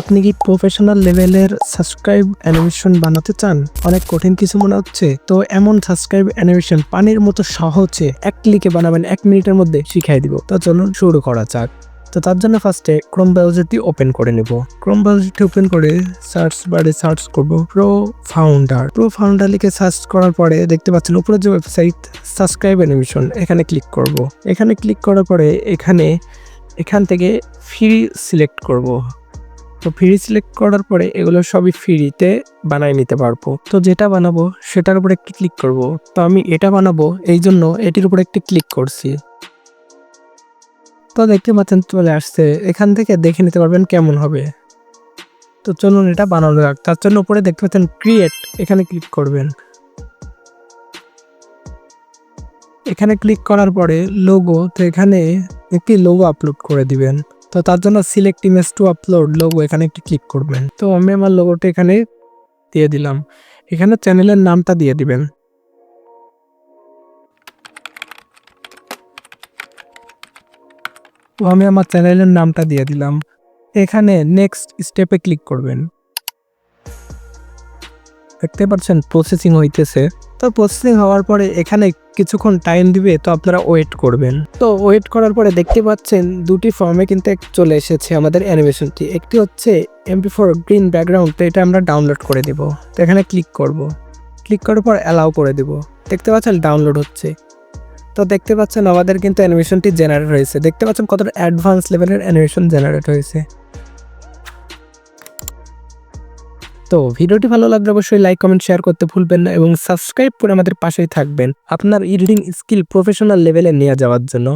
আপনি কি প্রফেশনাল লেভেলের সাবস্ক্রাইব অ্যানিমেশন বানাতে চান? অনেক কঠিন কিছু মনে হচ্ছে। তো এমন সাবস্ক্রাইব অ্যানিমেশন পানির মতো সহজে এক ক্লিকে বানাবেন, এক মিনিটের মধ্যে শিখাই দিব। তো চলুন শুরু করা যাক। তো তার জন্য ফার্স্টে ক্রোম ব্রাউজারটি ওপেন করে নেব। ক্রোম ব্রাউজারটি ওপেন করে সার্চ বারে সার্চ করব প্রো ফাউন্ডার প্রো ফাউন্ডার লিখে সার্চ করার পরে দেখতে পাচ্ছেন উপরে যে ওয়েবসাইট সাবস্ক্রাইব অ্যানিমেশন এখানে ক্লিক করব। এখানে ক্লিক করার পরে এখানে, এখান থেকে ফ্রি সিলেক্ট করব। তো ফ্রি সিলেক্ট করার পরে এগুলো সবই ফ্রিতে বানাই নিতে পারব। তো যেটা বানাবো সেটার উপরে একটি ক্লিক করব। তো আমি এটা বানাবো, এই জন্য এটির উপরে একটি ক্লিক করছি। তো দেখতে পাচ্ছেন চলে আসছে। এখান থেকে দেখে নিতে পারবেন কেমন হবে। তো চলুন এটা বানানো যাক। তার জন্য উপরে দেখতে পাচ্ছেন ক্রিয়েট এখানে ক্লিক করবেন। এখানে ক্লিক করার পরে লোগো তো এখানে একটি লোগো আপলোড করে দিবেন। তো তার জন্য select image to upload logo এখানে একটি ক্লিক করবেন। তো আমি আমার লোগোটা এখানে দিয়ে দিলাম। এখানে চ্যানেলের নামটা দিয়ে দিবেন। তো আমি আমার চ্যানেলের নামটা দিয়ে দিলাম। এখানে নেক্সট স্টেপে ক্লিক করবেন। দেখতে পাচ্ছেন প্রসেসিং হইতেছে। তো প্রসেসিং হওয়ার পরে এখানে কিছুক্ষণ টাইম দিবে, তো আপনারা ওয়েট করবেন। তো ওয়েট করার পরে দেখতে পাচ্ছেন দুটি ফর্মে কিন্তু চলে এসেছে আমাদের অ্যানিমেশনটি একটি হচ্ছে এমপি ফোর গ্রিন ব্যাকগ্রাউন্ড তো এটা আমরা ডাউনলোড করে দেব। তো এখানে ক্লিক করব। ক্লিক করার পর অ্যালাউ করে দেব। দেখতে পাচ্ছেন ডাউনলোড হচ্ছে। তো দেখতে পাচ্ছেন আমাদের কিন্তু অ্যানিমেশনটি জেনারেট হয়েছে। দেখতে পাচ্ছেন কতটা অ্যাডভান্স লেভেলের অ্যানিমেশন জেনারেট হয়েছে। তো ভিডিওটি ভালো লাগলে অবশ্যই লাইক কমেন্ট শেয়ার করতে ভুলবেন না এবং সাবস্ক্রাইব করে আমাদের পাশেই থাকবেন আপনার ইডিটিং স্কিল প্রফেশনাল লেভেলে নিয়ে যাওয়ার জন্য।